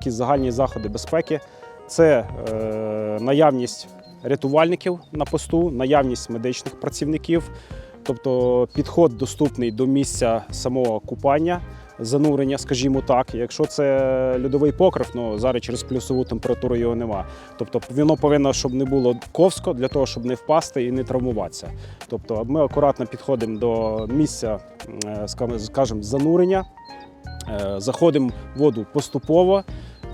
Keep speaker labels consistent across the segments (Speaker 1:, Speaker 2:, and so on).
Speaker 1: такі загальні заходи безпеки. Це е, наявність рятувальників на посту, наявність медичних працівників, тобто підход доступний до місця самого купання, занурення, скажімо так. Якщо це льодовий покрив, ну зараз через плюсову температуру його нема. Тобто воно повинно, щоб не було ковсько, для того, щоб не впасти і не травмуватися. Тобто ми акуратно підходимо до місця, е, скажімо, занурення, е, заходимо в воду поступово.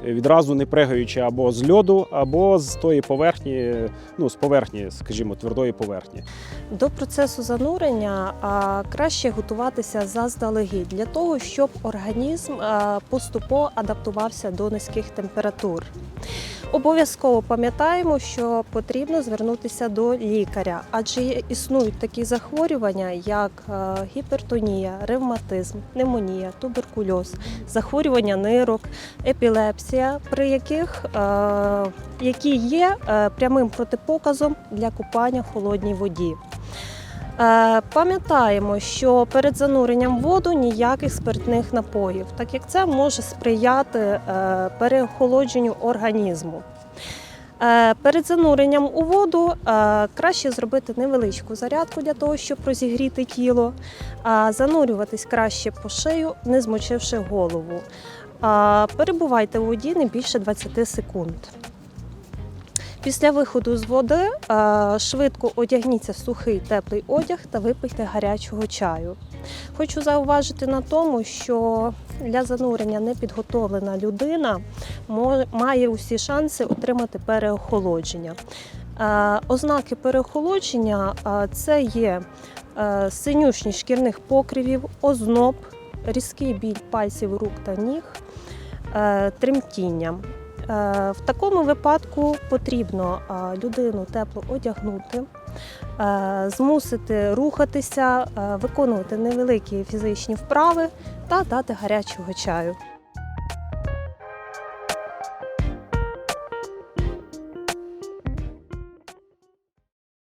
Speaker 1: Відразу не пригаючи або з льоду, або з тої поверхні, ну з поверхні, скажімо, твердої поверхні.
Speaker 2: До процесу занурення краще готуватися заздалегідь для того, щоб організм поступово адаптувався до низьких температур. Обов'язково пам'ятаємо, що потрібно звернутися до лікаря, адже існують такі захворювання, як гіпертонія, ревматизм, пневмонія, туберкульоз, захворювання нирок, епілепсія, при яких е, які є е, прямим протипоказом для купання в холодній воді. Е, Пам'ятаємо, що перед зануренням в воду ніяких спиртних напоїв, так як це може сприяти переохолодженню організму. Перед зануренням у воду краще зробити невеличку зарядку для того, щоб розігріти тіло, занурюватись краще по шию, не змочивши голову. Перебувайте у воді не більше 20 секунд. Після виходу з води швидко одягніться в сухий теплий одяг та випийте гарячого чаю. Хочу зауважити на тому, що для занурення непідготовлена людина має усі шанси отримати переохолодження. Ознаки переохолодження це є е, синюшність шкірних покривів, озноб, різкий біль пальців рук та ніг, е, тремтіння. Е, В такому випадку потрібно е, людину тепло одягнути, змусити рухатися, виконувати невеликі фізичні вправи та дати гарячого чаю.